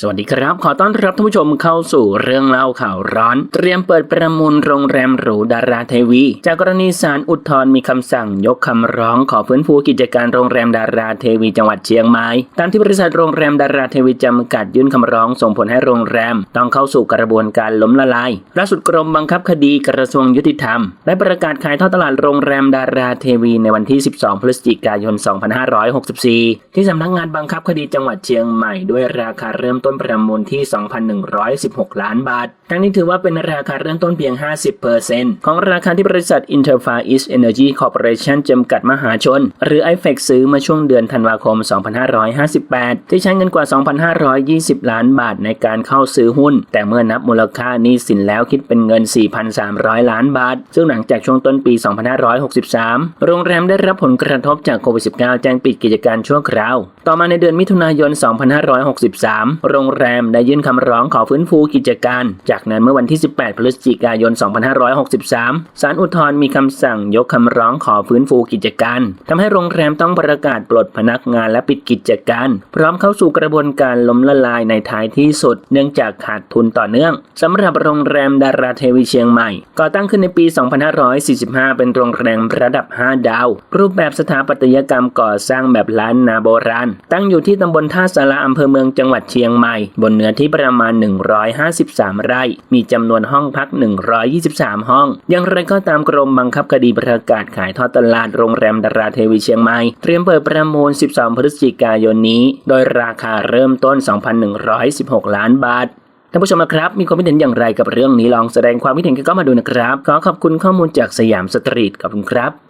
สวัสดีครับ ขอต้อนรับท่านผู้ชมเข้าสู่เรื่องเล่าข่าวร้อน เตรียมเปิดประมูลโรงแรมหรูดาราเทวี จากกรณีศาลอุทธรณ์มีคำสั่งยกคำร้องขอฟื้นฟูกิจการโรงแรมดาราเทวีจังหวัดเชียงใหม่ตามที่บริษัทโรงแรมดาราเทวีจำกัดยื่นคำร้องส่งผลให้โรงแรม ต้องเข้าสู่กระบวนการล้มละลายล่าสุดกรมบังคับคดีกระทรวงยุติธรรมได้ประกาศขายทอดตลาดโรงแรมดาราเทวี ในวันที่ 12 พฤศจิกายน 2564 ที่สำนักงานบังคับคดีจังหวัดเชียงใหม่ด้วยราคาเริ่มต้นประมูลที่ 2,116 ล้านบาท ทั้งนี้ถือว่าเป็นราคาเริ่มต้นเพียง 50%ของราคาที่บริษัท Interfar East Energy Corporation จำกัดมหาชน หรือ IFEX ซื้อมาช่วงเดือนธันวาคม 2558 ที่ใช้เงินกว่า 2,520 ล้านบาทในการเข้าซื้อหุ้น แต่เมื่อนับมูลค่านี้สินแล้วคิดเป็นเงิน 4,300 ล้านบาท ซึ่งหลังจากช่วงต้นปี 2563 โรงแรมได้รับผลกระทบจากโควิด -19 แจ้งปิดกิจการชั่วคราว ต่อมาในเดือนมิถุนายน 2563โรงแรมได้ยื่นคำร้องขอฟื้นฟูกิจการ จากนั้นเมื่อวันที่ 18 พฤศจิกายน 2563 ศาลอุทธรณ์มีคำสั่งยกคำร้องขอฟื้นฟูกิจการทำให้โรงแรมต้องประกาศปลดพนักงานและปิดกิจการ พร้อมเข้าสู่กระบวนการล้มละลายในท้ายที่สุด เนื่องจากขาดทุนต่อเนื่องสำหรับโรงแรมดาราเทวีเชียงใหม่ก่อตั้งขึ้นในปี 2545 เป็นโรงแรมระดับ 5 ดาว รูปแบบสถาปัตยกรรมก่อสร้างแบบล้านนาโบราณ ตั้งอยู่ที่ตำบลท่าสาราอำเภอเมืองจังหวัดเชียงใหม่บนเนื้อที่ประมาณ 153 ไร่ มีจำนวนห้องพัก 123 ห้อง อย่างไรก็ตามกรมบังคับคดีประกาศขายทอดตลาดโรงแรมดาราเทวีเชียงใหม่ เตรียมเปิดประมูล 12 พฤศจิกายนนี้ โดยราคาเริ่มต้น 2,116 ล้านบาทท่านผู้ชมครับ มีความคิดเห็นอย่างไรกับเรื่องนี้ลองแสดงความคิดเห็นกันก็มาดูนะครับ ขอขอบคุณข้อมูลจากสยามสตรีทขอบคุณครับ